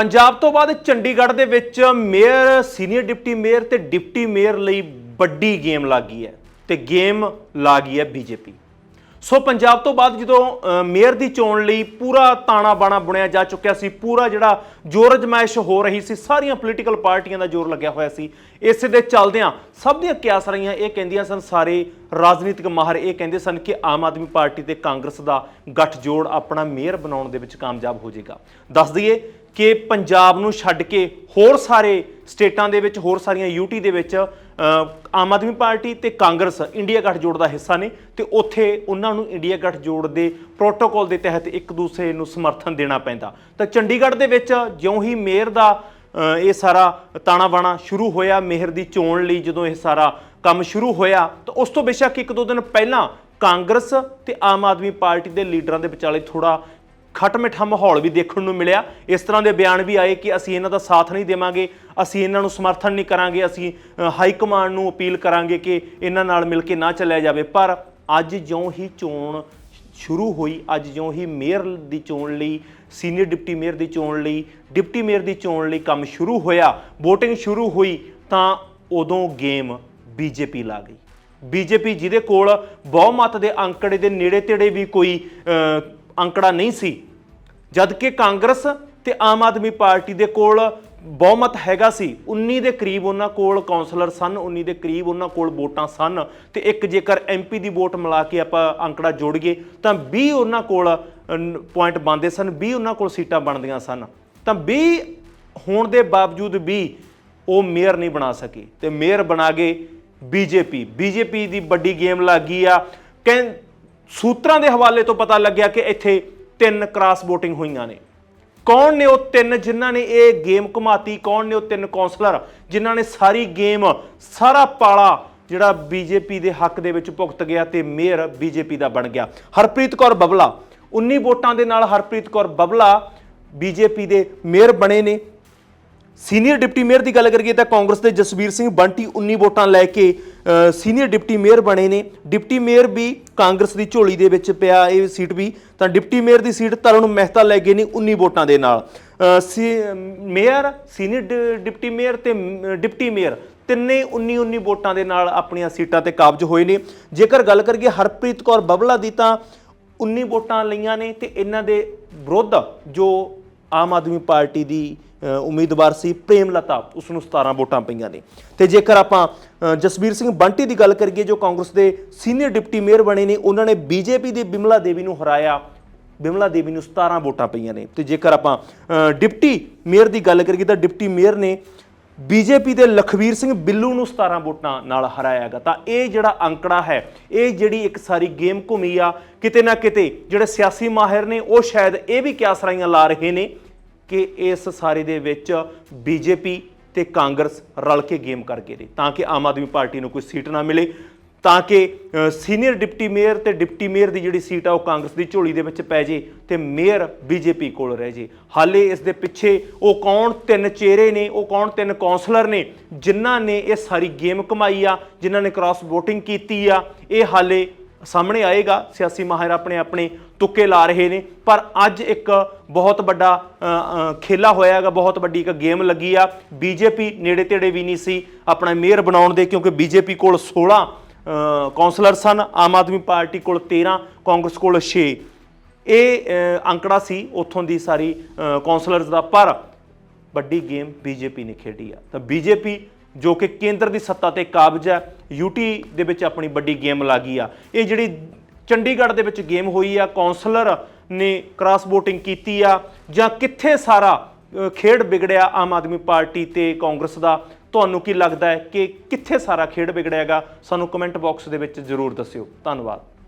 ਪੰਜਾਬ ਤੋਂ ਬਾਅਦ ਚੰਡੀਗੜ੍ਹ ਦੇ ਵਿੱਚ ਮੇਅਰ, ਸੀਨੀਅਰ ਡਿਪਟੀ ਮੇਅਰ ਤੇ ਡਿਪਟੀ ਮੇਅਰ ਲਈ ਵੱਡੀ ਗੇਮ ਲੱਗੀ ਹੈ ਤੇ ਗੇਮ ਲੱਗੀ ਹੈ ਬੀਜੇਪੀ। ਸੋ ਪੰਜਾਬ ਤੋਂ ਬਾਅਦ ਜਦੋਂ ਮੇਅਰ ਦੀ ਚੋਣ ਲਈ ਪੂਰਾ ਤਾਣਾ ਬਾਣਾ ਬੁਣਿਆ ਜਾ ਚੁੱਕਿਆ ਸੀ, ਪੂਰਾ ਜਿਹੜਾ ਜ਼ੋਰ ਅਜਮਾਇਸ਼ ਹੋ ਰਹੀ ਸੀ, ਸਾਰੀਆਂ ਪੋਲੀਟੀਕਲ ਪਾਰਟੀਆਂ ਦਾ ਜ਼ੋਰ ਲੱਗਿਆ ਹੋਇਆ ਸੀ। ਇਸੇ ਦੇ ਚੱਲਦਿਆਂ ਸਭ ਦੀਆਂ ਕਿਆਸ ਰਹੀਆਂ, ਇਹ ਕਹਿੰਦੀਆਂ ਸਨ ਸਾਰੇ ਰਾਜਨੀਤਿਕ ਮਾਹਰ, ਇਹ ਕਹਿੰਦੇ ਸਨ ਕਿ ਆਮ ਆਦਮੀ ਪਾਰਟੀ ਤੇ ਕਾਂਗਰਸ ਦਾ ਗੱਠਜੋੜ ਆਪਣਾ ਮੇਅਰ ਬਣਾਉਣ ਦੇ ਵਿੱਚ ਕਾਮਯਾਬ ਹੋ ਜਾਏਗਾ। ਦੱਸ ਦਈਏ ਕਿ ਪੰਜਾਬ ਨੂੰ ਛੱਡ ਕੇ ਹੋਰ ਸਾਰੇ ਸਟੇਟਾਂ ਦੇ ਵਿੱਚ, ਹੋਰ ਸਾਰੀਆਂ ਯੂਟੀ ਦੇ ਵਿੱਚ ਆਮ ਆਦਮੀ ਪਾਰਟੀ ਤੇ ਕਾਂਗਰਸ ਇੰਡੀਆ ਗੱਠਜੋੜ ਦਾ ਹਿੱਸਾ ਨੇ ਤੇ ਉੱਥੇ ਉਹਨਾਂ ਨੂੰ ਇੰਡੀਆ ਗੱਠਜੋੜ ਦੇ ਪ੍ਰੋਟੋਕਾਲ ਦੇ ਤਹਿਤ ਇੱਕ ਦੂਸਰੇ ਨੂੰ ਸਮਰਥਨ ਦੇਣਾ ਪੈਂਦਾ। ਤਾਂ ਚੰਡੀਗੜ੍ਹ ਦੇ ਵਿੱਚ ਜਿਉਂ ਹੀ ਮੇਅਰ ਦਾ ਇਹ ਸਾਰਾ ਤਾਣਾ ਬਾਣਾ ਸ਼ੁਰੂ ਹੋਇਆ, ਮੇਅਰ ਦੀ ਚੋਣ ਲਈ ਜਦੋਂ ਇਹ ਸਾਰਾ ਕੰਮ ਸ਼ੁਰੂ ਹੋਇਆ, ਤਾਂ ਉਸ ਤੋਂ ਬੇਸ਼ੱਕ ਇੱਕ ਦੋ ਦਿਨ ਪਹਿਲਾਂ ਕਾਂਗਰਸ ਤੇ ਆਮ ਆਦਮੀ ਪਾਰਟੀ ਦੇ ਲੀਡਰਾਂ ਦੇ ਵਿਚਾਲੇ ਥੋੜਾ ਖਟਮਿੱਠਾ ਮਾਹੌਲ ਵੀ ਦੇਖਣ ਨੂੰ ਮਿਲਿਆ। ਇਸ ਤਰ੍ਹਾਂ ਦੇ ਬਿਆਨ ਵੀ ਆਏ ਕਿ ਅਸੀਂ ਇਹਨਾਂ ਦਾ ਸਾਥ ਨਹੀਂ ਦੇਵਾਂਗੇ, ਅਸੀਂ ਇਹਨਾਂ ਨੂੰ ਸਮਰਥਨ ਨਹੀਂ ਕਰਾਂਗੇ, ਅਸੀਂ ਹਾਈ ਕਮਾਂਡ ਨੂੰ ਅਪੀਲ ਕਰਾਂਗੇ ਕਿ ਇਹਨਾਂ ਨਾਲ ਮਿਲ ਕੇ ਨਾ ਚੱਲਿਆ ਜਾਵੇ। ਪਰ ਅੱਜ ਜਿਉਂ ਹੀ ਚੋਣ ਸ਼ੁਰੂ ਹੋਈ, ਅੱਜ ਜਿਉਂ ਹੀ ਮੇਅਰ ਦੀ ਚੋਣ ਲਈ, ਸੀਨੀਅਰ ਡਿਪਟੀ ਮੇਅਰ ਦੀ ਚੋਣ ਲਈ, ਡਿਪਟੀ ਮੇਅਰ ਦੀ ਚੋਣ ਲਈ ਕੰਮ ਸ਼ੁਰੂ ਹੋਇਆ VOTING ਸ਼ੁਰੂ ਹੋਈ, ਤਾਂ ਉਦੋਂ ਗੇਮ ਬੀਜੇਪੀ ਲਾ ਗਈ। ਬੀਜੇਪੀ ਜਿਹਦੇ ਕੋਲ ਬਹੁਮਤ ਦੇ ਅੰਕੜੇ ਦੇ ਨੇੜੇ ਤੇੜੇ ਵੀ ਕੋਈ ਅੰਕੜਾ ਨਹੀਂ ਸੀ। ਜਦ ਕਿ ਕਾਂਗਰਸ ਤੇ ਆਮ ਆਦਮੀ ਪਾਰਟੀ ਦੇ ਕੋਲ ਬਹੁਮਤ ਹੈਗਾ ਸੀ। 19 ਦੇ ਕਰੀਬ ਉਹਨਾਂ ਕੋਲ ਕਾਉਂਸਲਰ ਸਨ 19 ਦੇ ਕਰੀਬ ਉਹਨਾਂ ਕੋਲ ਵੋਟਾਂ ਸਨ ਤੇ ਇੱਕ ਜੇਕਰ ਐਮਪੀ ਦੀ ਵੋਟ ਮਿਲਾ ਕੇ ਆਪਾਂ ਅੰਕੜਾ ਜੋੜੀਏ ਤਾਂ 20 ਉਹਨਾਂ ਕੋਲ ਪੁਆਇੰਟ ਬਣਦੇ ਸਨ 20 ਉਹਨਾਂ ਕੋਲ ਸੀਟਾਂ ਬਣਦੀਆਂ ਸਨ। ਤਾਂ 20 ਹੋਣ ਦੇ ਬਾਵਜੂਦ ਵੀ ਉਹ ਮੇਅਰ ਨਹੀਂ ਬਣਾ ਸਕੇ ਤੇ ਮੇਅਰ ਬਣਾ ਗਏ ਬੀਜੇਪੀ ਬੀਜੇਪੀ ਦੀ ਵੱਡੀ ਗੇਮ ਲੱਗੀ ਆ। ਕਹਿੰ ਸੂਤਰਾਂ ਦੇ ਹਵਾਲੇ ਤੋਂ ਪਤਾ ਲੱਗਿਆ ਕਿ ਇੱਥੇ ਤਿੰਨ ਕ੍ਰਾਸ ਵੋਟਿੰਗ ਹੋਈਆਂ ਨੇ। ਕੌਣ ਨੇ ਉਹ ਤਿੰਨ ਜਿਨ੍ਹਾਂ ਨੇ ਇਹ ਗੇਮ ਘੁਮਾਤੀ, ਕੌਣ ਨੇ ਉਹ ਤਿੰਨ ਕਾਉਂਸਲਰ ਜਿਨ੍ਹਾਂ ਨੇ ਸਾਰੀ ਗੇਮ ਸਾਰਾ ਪਾਲਾ ਜਿਹੜਾ ਬੀਜੇਪੀ ਦੇ ਹੱਕ ਦੇ ਵਿੱਚ ਭੁਗਤ ਗਿਆ ਤੇ ਮੇਅਰ ਬੀਜੇਪੀ ਦਾ ਬਣ ਗਿਆ। ਹਰਪ੍ਰੀਤ ਕੌਰ ਬਬਲਾ 19 ਵੋਟਾਂ ਦੇ ਨਾਲ ਹਰਪ੍ਰੀਤ ਕੌਰ ਬਬਲਾ ਬੀਜੇਪੀ ਦੇ ਮੇਅਰ ਬਣੇ ਨੇ। ਸੀਨੀਅਰ ਡਿਪਟੀ ਮੇਅਰ ਦੀ ਗੱਲ ਕਰੀਏ ਤਾਂ ਕਾਂਗਰਸ ਦੇ ਜਸਵੀਰ ਸਿੰਘ ਬੰਟੀ 19 ਵੋਟਾਂ ਲੈ ਕੇ ਸੀਨੀਅਰ ਡਿਪਟੀ ਮੇਅਰ ਬਣੇ ਨੇ। ਡਿਪਟੀ ਮੇਅਰ ਵੀ ਕਾਂਗਰਸ ਦੀ ਝੋਲੀ ਦੇ ਵਿੱਚ ਪਿਆ ਇਹ ਸੀਟ ਵੀ। ਤਾਂ ਡਿਪਟੀ ਮੇਅਰ ਦੀ ਸੀਟ ਤਰੁਣ ਮਹਿਤਾ ਲੈ ਗਏ ਨੇ 19 ਵੋਟਾਂ ਦੇ ਨਾਲ। ਸੀ- ਮੇਅਰ ਸੀਨੀਅਰ ਡ- ਡਿਪਟੀ ਮੇਅਰ ਤੇ ਡਿਪਟੀ ਮੇਅਰ ਤਿੰਨੇ 19 19 ਵੋਟਾਂ ਦੇ ਨਾਲ ਆਪਣੀਆਂ ਸੀਟਾਂ ਤੇ ਕਾਬਜ ਹੋਏ ਨੇ। ਜੇਕਰ ਗੱਲ ਕਰੀਏ ਹਰਪ੍ਰੀਤ ਕੌਰ ਬਬਲਾ ਦੀ ਤਾਂ 19 ਵੋਟਾਂ ਲਈਆਂ ਨੇ ਤੇ ਇਹਨਾਂ ਦੇ ਵਿਰੁੱਧ ਜੋ ਆਮ ਆਦਮੀ ਪਾਰਟੀ ਦੀ ਉਮੀਦਵਾਰ ਸੀ ਪ੍ਰੇਮ ਲਤਾ ਉਸ ਨੂੰ 17 ਵੋਟਾਂ ਪਈਆਂ ਨੇ। ਤੇ ਜੇਕਰ ਆਪਾਂ ਅ, ਜਸਬੀਰ ਸਿੰਘ ਬੰਟੀ ਦੀ ਗੱਲ ਕਰੀਏ ਜੋ ਕਾਂਗਰਸ ਦੇ ਸੀਨੀਅਰ ਡਿਪਟੀ ਮੇਅਰ ਬਣੇ ਨੇ ਉਹਨਾਂ ਨੇ ਬੀਜੇਪੀ ਦੀ ਬਿਮਲਾ ਦੇਵੀ ਨੂੰ ਹਰਾਇਆ। ਬਿਮਲਾ ਦੇਵੀ ਨੂੰ 17 ਵੋਟਾਂ ਪਈਆਂ ਨੇ। ਤੇ ਜੇਕਰ ਆਪਾਂ ਡਿਪਟੀ ਮੇਅਰ ਦੀ ਗੱਲ ਕਰੀਏ ਤਾਂ ਡਿਪਟੀ ਮੇਅਰ ਨੇ ਬੀਜੇਪੀ ਦੇ ਲਖਵੀਰ ਸਿੰਘ ਬਿੱਲੂ ਨੂੰ 17 ਵੋਟਾਂ ਨਾਲ ਹਰਾਇਆ ਹਰਾਇਆਗਾ ਤਾਂ ਇਹ ਜਿਹੜਾ ਅੰਕੜਾ ਹੈ, ਇਹ ਜਿਹੜੀ ਇੱਕ ਸਾਰੀ ਗੇਮ ਘੁੰਮੀ ਆ, ਕਿਤੇ ਨਾ ਕਿਤੇ ਜਿਹੜੇ ਸਿਆਸੀ ਮਾਹਿਰ ਨੇ, ਉਹ ਸ਼ਾਇਦ ਇਹ ਵੀ ਕਿਆਸਰਾਈਆਂ ਲਾ ਰਹੇ ਨੇ ਕਿ ਇਸ ਸਾਰੇ ਦੇ ਵਿੱਚ ਬੀਜੇਪੀ ਤੇ ਕਾਂਗਰਸ ਰਲ ਕੇ ਗੇਮ ਕਰਕੇ ਨੇ, ਤਾਂ ਕਿ ਆਮ ਆਦਮੀ ਪਾਰਟੀ ਨੂੰ ਕੋਈ ਸੀਟ ਨਾ ਮਿਲੇ। ਤਾਂ ਕਿ ਸੀਨੀਅਰ ਡਿਪਟੀ ਮੇਅਰ ਤੇ ਡਿਪਟੀ ਮੇਅਰ ਦੀ ਜਿਹੜੀ ਸੀਟ ਆ ਉਹ ਕਾਂਗਰਸ ਦੀ ਝੋਲੀ ਦੇ ਵਿੱਚ ਪੈ ਜੇ ਤੇ ਮੇਅਰ ਬੀਜੇਪੀ ਕੋਲ ਰਹਿ ਜੇ। ਹਾਲੇ ਇਸ ਦੇ ਪਿੱਛੇ ਉਹ ਕੌਣ ਤਿੰਨ ਚਿਹਰੇ ਨੇ, ਉਹ ਕੌਣ ਤਿੰਨ ਕਾਉਂਸਲਰ ਨੇ, ਜਿਨ੍ਹਾਂ ਨੇ ਇਹ ਸਾਰੀ ਗੇਮ ਕਮਾਈ ਆ, ਜਿਨ੍ਹਾਂ ਨੇ ਕ੍ਰਾਸ VOTING ਕੀਤੀ ਆ, ਇਹ ਹਾਲੇ ਸਾਹਮਣੇ ਆਏਗਾ। ਸਿਆਸੀ ਮਾਹਿਰ ਆਪਣੇ ਆਪਣੇ ਤੁੱਕੇ ਲਾ ਰਹੇ ਨੇ। ਪਰ ਅੱਜ ਇੱਕ ਬਹੁਤ ਵੱਡਾ ਖੇਲਾ ਹੋਇਆ ਹੈਗਾ, ਬਹੁਤ ਵੱਡੀ ਇੱਕ ਗੇਮ ਲੱਗੀ ਆ। ਬੀਜੇਪੀ ਨੇੜੇ ਤੇੜੇ ਵੀ ਨਹੀਂ ਸੀ ਆਪਣਾ ਮੇਅਰ ਬਣਾਉਣ ਦੇ, ਕਿਉਂਕਿ ਬੀਜੇਪੀ ਕੋਲ 16 ਕਾਉਂਸਲਰ ਸਨ ਆਮ ਆਦਮੀ ਪਾਰਟੀ ਕੋਲ 13 ਕਾਂਗਰਸ ਕੋਲ 6 ਇਹ ਅੰਕੜਾ ਸੀ ਉੱਥੋਂ ਦੀ ਸਾਰੀ ਅ, ਕਾਉਂਸਲਰਸ ਦਾ ਪਰ ਵੱਡੀ ਗੇਮ ਬੀਜੇਪੀ ਨੇ ਖੇਡੀ ਆ। ਤਾਂ ਬੀਜੇਪੀ ਜੋ ਕਿ ਕੇਂਦਰ ਦੀ ਸੱਤਾ ਤੇ ਕਾਬਜ ਹੈ ਯੂਟੀ ਦੇ ਵਿੱਚ ਆਪਣੀ ਵੱਡੀ ਗੇਮ ਲੱਗੀ ਆ। ਇਹ ਜਿਹੜੀ ਚੰਡੀਗੜ੍ਹ ਦੇ ਵਿੱਚ ਗੇਮ ਹੋਈ ਆ ਕਾਉਂਸਲਰ ਨੇ ਕ੍ਰਾਸ VOTING ਕੀਤੀ ਆ ਜਾਂ ਕਿੱਥੇ ਸਾਰਾ ਖੇਡ ਵਿਗੜਿਆ ਆਮ ਆਦਮੀ ਪਾਰਟੀ ਤੇ ਕਾਂਗਰਸ ਦਾ ਤੁਹਾਨੂੰ ਕੀ ਲੱਗਦਾ ਹੈ ਕਿ ਕਿੱਥੇ ਸਾਰਾ ਖੇਡ ਵਿਗੜਿਆਗਾ ਸਾਨੂੰ ਕਮੈਂਟ ਬਾਕਸ ਦੇ ਵਿੱਚ ਜ਼ਰੂਰ ਦੱਸਿਓ। ਧੰਨਵਾਦ।